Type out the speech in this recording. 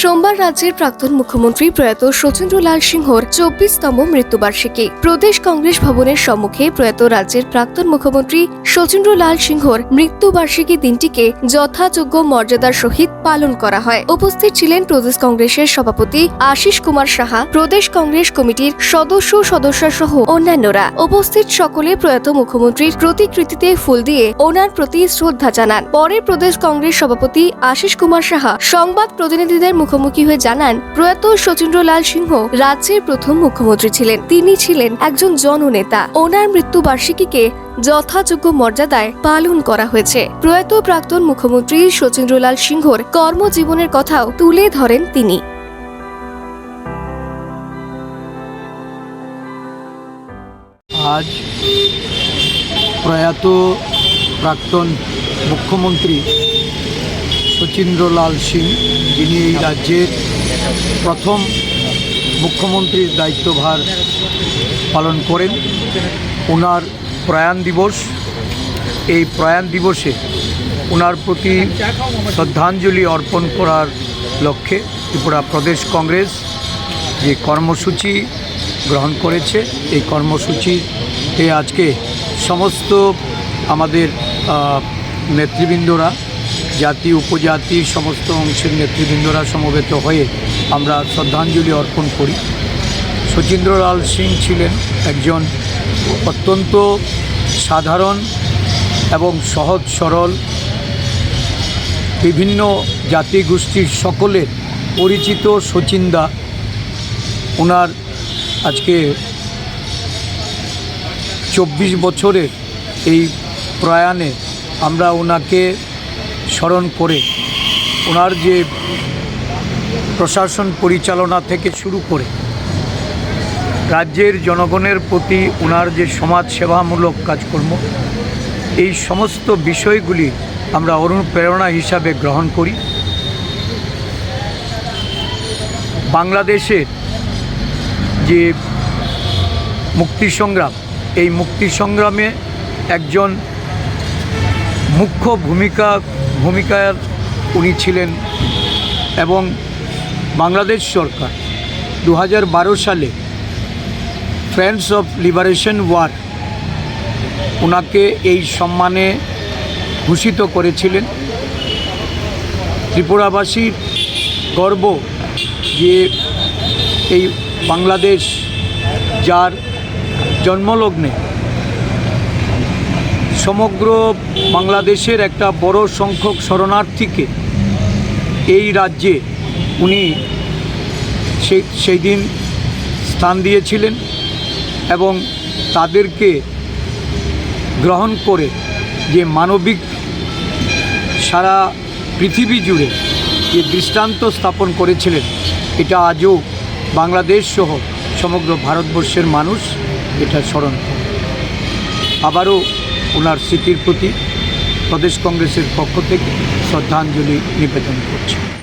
সোমবার রাজ্যের প্রাক্তন মুখ্যমন্ত্রী প্রয়াত শচীন্দ্রলাল সিংহর চব্বিশতম মৃত্যুবার্ষিকী। প্রদেশ কংগ্রেস ভবনের সম্মুখে প্রয়াত রাজ্যের প্রাক্তন মুখ্যমন্ত্রী শচীন্দ্রলাল সিংহর মৃত্যুবার্ষিকী দিনটিকে যথাযোগ্য মর্যাদার সহিত পালন করা হয়। উপস্থিত ছিলেন প্রদেশ কংগ্রেসের সভাপতি আশিস কুমার সাহা, প্রদেশ কংগ্রেস কমিটির সদস্য সদস্য সহ অন্যান্যরা। উপস্থিত সকলে প্রয়াত মুখ্যমন্ত্রীর প্রতিকৃতিতে ফুল দিয়ে ওনার প্রতি শ্রদ্ধা জানান। পরে প্রদেশ কংগ্রেস সভাপতি আশিস কুমার সাহা সংবাদ প্রতিনিধিদের মুখোমুখি হয়ে জানান, প্রয়াত শচীন্দ্রলাল সিংহ রাজ্যের প্রথম মুখ্যমন্ত্রী ছিলেন। তিনি ছিলেন একজন জননেতা। ওনার মৃত্যুবার্ষিকীকে যথাযোগ্য মর্যাদায় পালন করা হয়েছে। প্রয়াত প্রাক্তন মুখ্যমন্ত্রী শচীন্দ্রলাল সিংহর কর্মজীবনের কথাও তুলে ধরেন তিনি। আজ প্রয়াত প্রাক্তন মুখ্যমন্ত্রী শচীন্দ্রলাল সিং, যিনি এই রাজ্যের প্রথম মুখ্যমন্ত্রীর দায়িত্বভার পালন করেন। ওনার প্রয়াণ দিবস, এই প্রয়াণ দিবসে ওনার প্রতি শ্রদ্ধাঞ্জলি অর্পণ করার লক্ষ্যে ত্রিপুরা প্রদেশ কংগ্রেস যে কর্মসূচি গ্রহণ করেছে, এই কর্মসূচিতে আজকে সমস্ত আমাদের নেতৃবৃন্দরা জাতি, উপজাতি, সমস্ত অংশের নেতৃবৃন্দরা সমবেত হয়ে আমরা শ্রদ্ধাঞ্জলি অর্পণ করি। শচীন্দ্রলাল সিং ছিলেন একজন অত্যন্ত সাধারণ এবং সহজ সরল, বিভিন্ন জাতিগোষ্ঠীর সকলের পরিচিত শচীনদা। ওনার আজকে চব্বিশ বছরের এই প্রয়াণে আমরা ওনাকে স্মরণ করে ওনার যে প্রশাসন পরিচালনা থেকে শুরু করে রাজ্যের জনগণের প্রতি ওনার যে সমাজ সেবামূলক কাজকর্ম, এই সমস্ত বিষয়গুলি আমরা অনুপ্রেরণা হিসাবে গ্রহণ করি। বাংলাদেশের যে মুক্তি সংগ্রাম এই মুক্তি সংগ্রামে একজন মুখ্য ভূমিকা ভূমিকার উনি ছিলেন এবং বাংলাদেশ সরকার দু হাজার বারো সালে ফ্রেন্ডস অফ লিবারেশন ওয়ার ওনাকে এই সম্মানে ভূষিত করেছিলেন। ত্রিপুরাবাসীর গর্ব যে এই বাংলাদেশ যার জন্মলগ্নে সমগ্র বাংলাদেশের একটা বড় সংখ্যক শরণার্থীকে এই রাজ্যে উনি সেই সেই দিন স্থান দিয়েছিলেন এবং তাদেরকে গ্রহণ করে যে মানবিক সারা পৃথিবী জুড়ে যে দৃষ্টান্ত স্থাপন করেছিলেন, এটা আজও বাংলাদেশ সহ সমগ্র ভারতবর্ষের মানুষ এটা স্মরণ করে। আবারও ওনার স্মৃতির প্রতি প্রদেশ কংগ্রেসের পক্ষ থেকে শ্রদ্ধাঞ্জলি নিবেদন করছে।